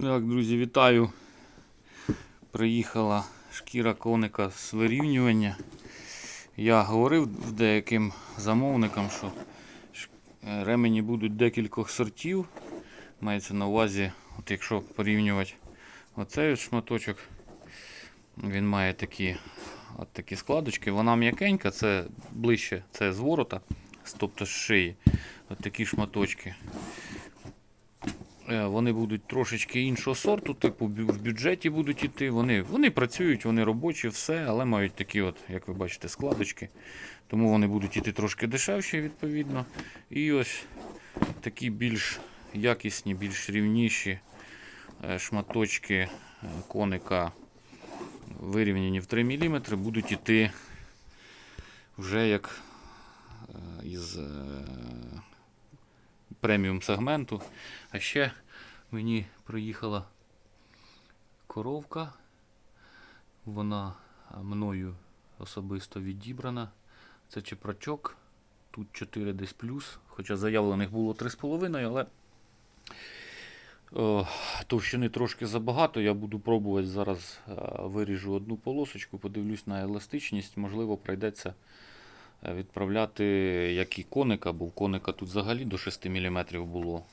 Так, друзі, вітаю. Приїхала шкіра коника з вирівнювання. Я говорив деяким замовникам, що е, ремені будуть декількох сортів. Мається на увазі, от якщо порівнювати оцей шматочок, він має такі, от такі складочки. Вона м'якенька, це ближче, це з ворота, тобто з шиї. От такі шматочки. Е, Вони будуть трошечки іншого сорту, типу в бюджеті будуть іти. Вони, вони працюють, вони робочі, все, але мають такі, от, як ви бачите, складочки. Тому вони будуть іти трошки дешевші, відповідно. І ось такі більш якісні, більш рівніші е, шматочки е, коника вирівняні в 3 мм, будуть іти вже як із преміум сегменту. А ще мені приїхала коровка. Вона мною особисто відібрана. Це чепрачок. Тут 4 десь плюс. Хоча заявлених було 3,5, але товщини трошки забагато. Я буду пробувати зараз виріжу одну полосочку, подивлюсь на еластичність. Можливо, прийдеться е, відправляти як і коника, бо в коника тут взагалі до 6 мм було.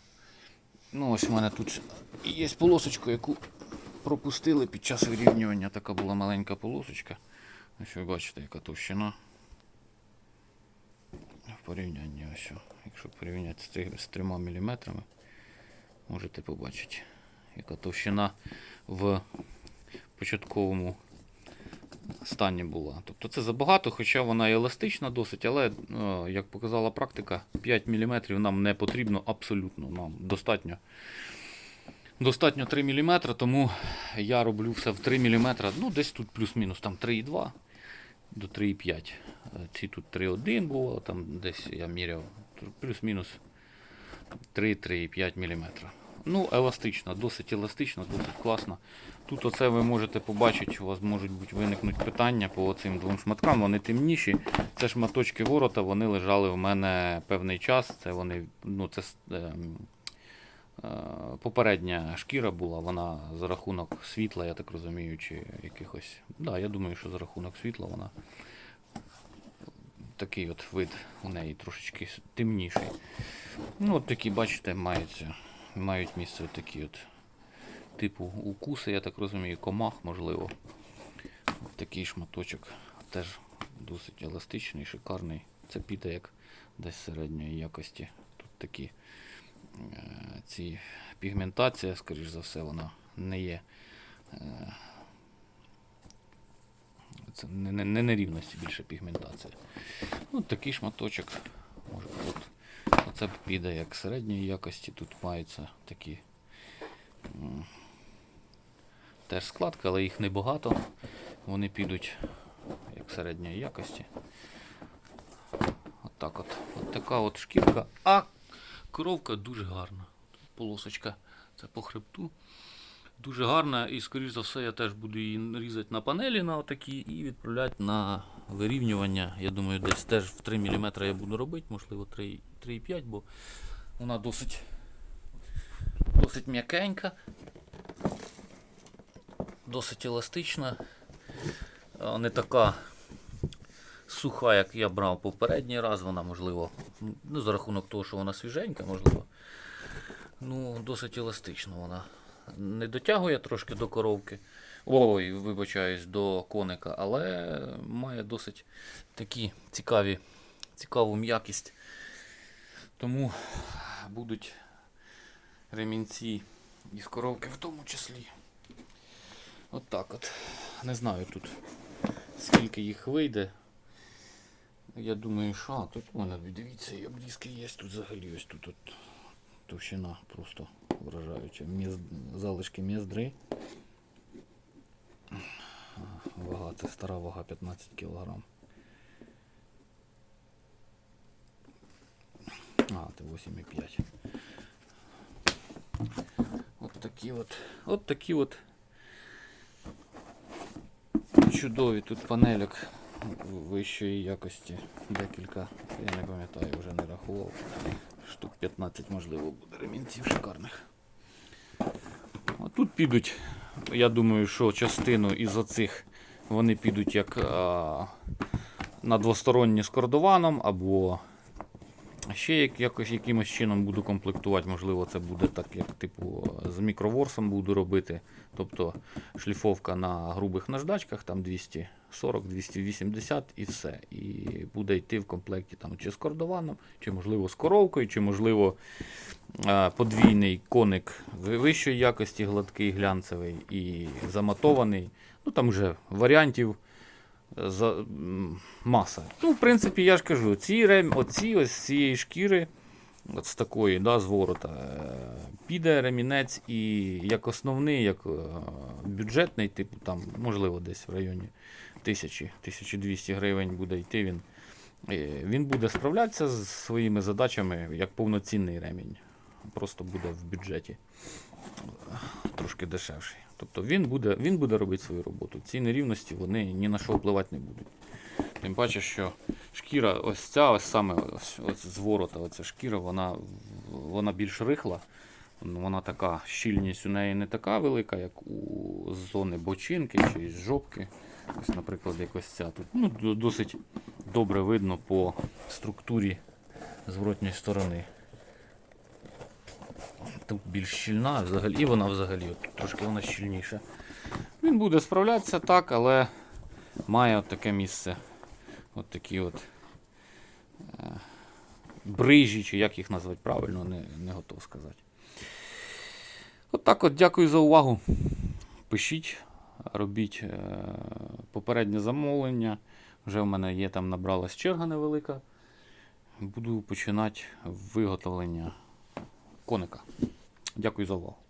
Ну, ось у мене тут є полосочка, яку пропустили під час вирівнювання. Така була маленька полосочка. Ось ви бачите, яка товщина. В порівнянні ось. Якщо порівняти з 3 мм, можете побачити, яка товщина в початковому стані була. Тобто це забагато, хоча вона і еластична досить, але, е, як показала практика, 5 мм нам не потрібно абсолютно. Нам достатньо. Достатньо 3 мм, тому я роблю все в 3 мм. Ну, десь тут плюс-мінус там 3,2 до 3,5. Е, Ці тут 3,1 було, там десь я міряв. Плюс-мінус 3-3,5 мм. Ну, еластично, досить еластично, досить класно. Тут оце ви можете побачити, у вас можуть бути виникнути питання по цим двом шматкам. Вони темніші. Це шматочки ворота, вони лежали в мене певний час. Це вони, ну, це ем, е, попередня шкіра була, вона за рахунок світла, я так розумію, чи якихось. Да, я думаю, що за рахунок світла вона такий от вид у неї трошечки темніший. Ну, от такі, бачите, маються, мають місце такі от типу укуси, я так розумію, комах, можливо. От такий шматочок теж досить еластичний, шикарний. Це піде як десь середньої якості. Тут такі е, ці пігментація, скоріш за все, вона не є. Е, це не, не, не нерівності більше пігментація. Ну, такий шматочок. От, оце піде як середньої якості. Тут маються такі теж складки, але їх небагато. Вони підуть як середньої якості. От так от. От така от шкірка. А коровка дуже гарна. Полосочка це по хребту. Дуже гарна і, скоріш за все, я теж буду її різати на панелі на отакі і відправляти на вирівнювання. Я думаю, десь теж в 3 мм я буду робити, можливо 3 3,5, бо вона досить, досить м'якенька, досить еластична, не така суха, як я брав попередній раз. Вона, можливо, ну, за рахунок того, що вона свіженька, можливо. Ну, досить еластична вона. Не дотягує трошки до коровки. Ой, вибачаюсь, до коника, але має досить такі цікаві, цікаву м'якість. Тому будуть ремінці із коровки в тому числі. От так от. Не знаю тут скільки їх вийде. Я думаю, що а, тут мене дивіться, і обрізки є тут взагалі ось тут от товщина просто вражаюча. Міз... Залишки міздри. Вага, це стара вага 15 кг. А, це 8,5. От такі от. От такі от чудові тут панельок вищої якості. Декілька, я не пам'ятаю, вже не рахував. Штук 15 можливо буде ремінців шикарних. А Тут підуть, я думаю, що частину із оцих вони підуть як а, на двосторонні з кордованом, або ще як, якось якимось чином буду комплектувати. Можливо, це буде так, як типу з мікроворсом буду робити. Тобто шліфовка на грубих наждачках, там 240-280 і все. І буде йти в комплекті там, чи з кордованом, чи можливо з коровкою, чи можливо подвійний коник вищої якості, гладкий, глянцевий і заматований. Ну там вже варіантів за, маса. Ну, в принципі, я ж кажу, ці рем, оці ось з цієї шкіри, от з такої, да, з ворота, е, піде ремінець і як основний, як е, бюджетний, типу, там, можливо, десь в районі 1000-1200 гривень буде йти він. Е, Він буде справлятися з своїми задачами як повноцінний ремінь. Просто буде в бюджеті трошки дешевший. Тобто він буде, він буде робити свою роботу. Ці нерівності вони ні на що впливати не будуть. Тим паче, що шкіра, ось ця, ось саме ось, ось з ворота, оця шкіра, вона, вона більш рихла. Вона така, щільність у неї не така велика, як у зони бочинки чи з жопки. Ось, наприклад, якось ця тут. Ну, досить добре видно по структурі зворотньої сторони. Тут більш щільна, взагалі, і вона взагалі от, трошки вона щільніша. Він буде справлятися так, але має от таке місце. От такі от е, брижі, чи як їх назвати правильно, не, не готов сказати. От так от дякую за увагу. Пишіть, робіть е, попереднє замовлення. Вже в мене є там набралась черга невелика. Буду починати виготовлення коника. Дякую за увагу.